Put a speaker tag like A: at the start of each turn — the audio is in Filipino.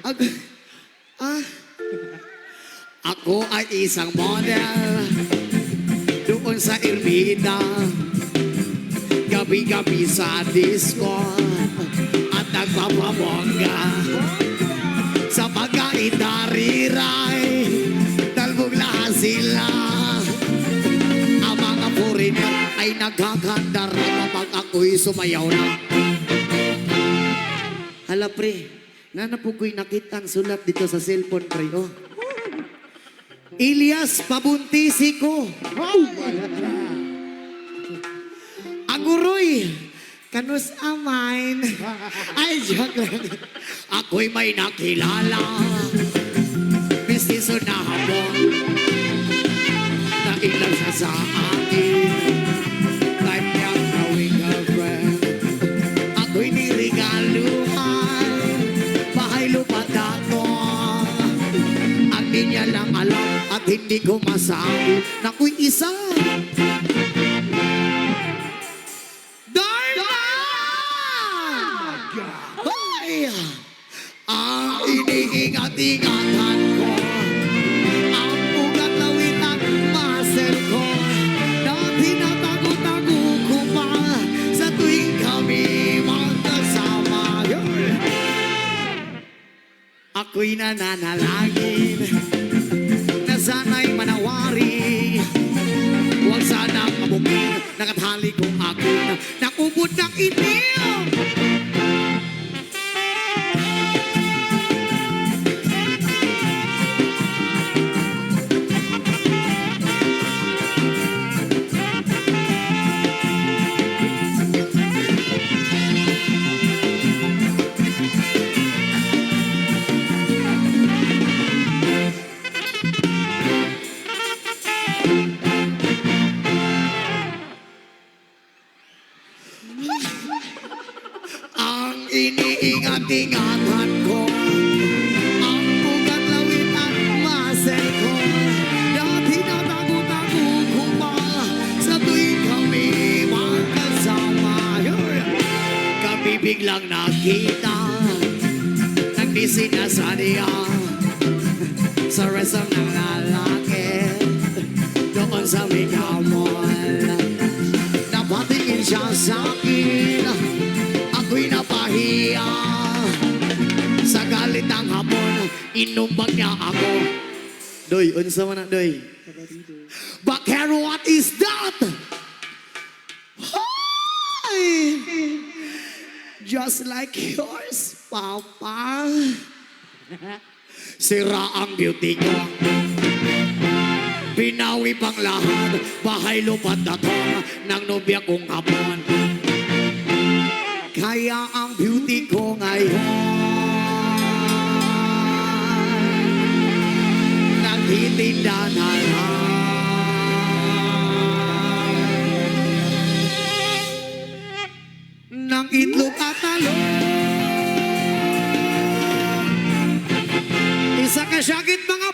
A: Ag- ah, ako ay isang model doon sa Ermita. Gabi-gabi sa disco at nagpapabongga. Sa pagkain nariray, talbog lahat sila. Ang mga foreigner ay nagkakandara kapag ako'y sumayaw na. Hala pre, nana po ko'y nakita ang sulat dito sa cellphone pre, oh. Ilyas, pabuntisi ko. Aguroy, kanus amain. Ay, joke lang. Ako'y may nakilala. Mistiso na habon. Na ilang sa sa Ang di niya lang alam at hindi ko masabi na ko'y isa. Darna! Hoy! Ang iniingat-ingatan ko Ang ugat lawin at muscle ko Na tinatago-tago ko pa Sa tuwing kami magkasama Ako'y nananalangin Na sana'y manawari. Huwag sanang mabuking Nakatali kong akin. Nakubod ng itim iniingat-ingatan ko. Ang ugat lawin at muscle ko. Na tinatago-tago ko pa. Sa tuwing kami magkasama. Kami biglang nakita. Nang di sinasadya Sa resong ng lalaki Doon sa Micamol Napatingin siya sa akin hapon Inumbag niya ako Doy, unsa man na, Doy? Bakero, what is that? Hi! Just like yours, Papa. Sira ang beauty ko. Pinawi pang lahat, bahay lupat na to ng nobya kong hapon. Kaya ang beauty ko ngayon Lang Ng itlog at Isa ka syakit mga!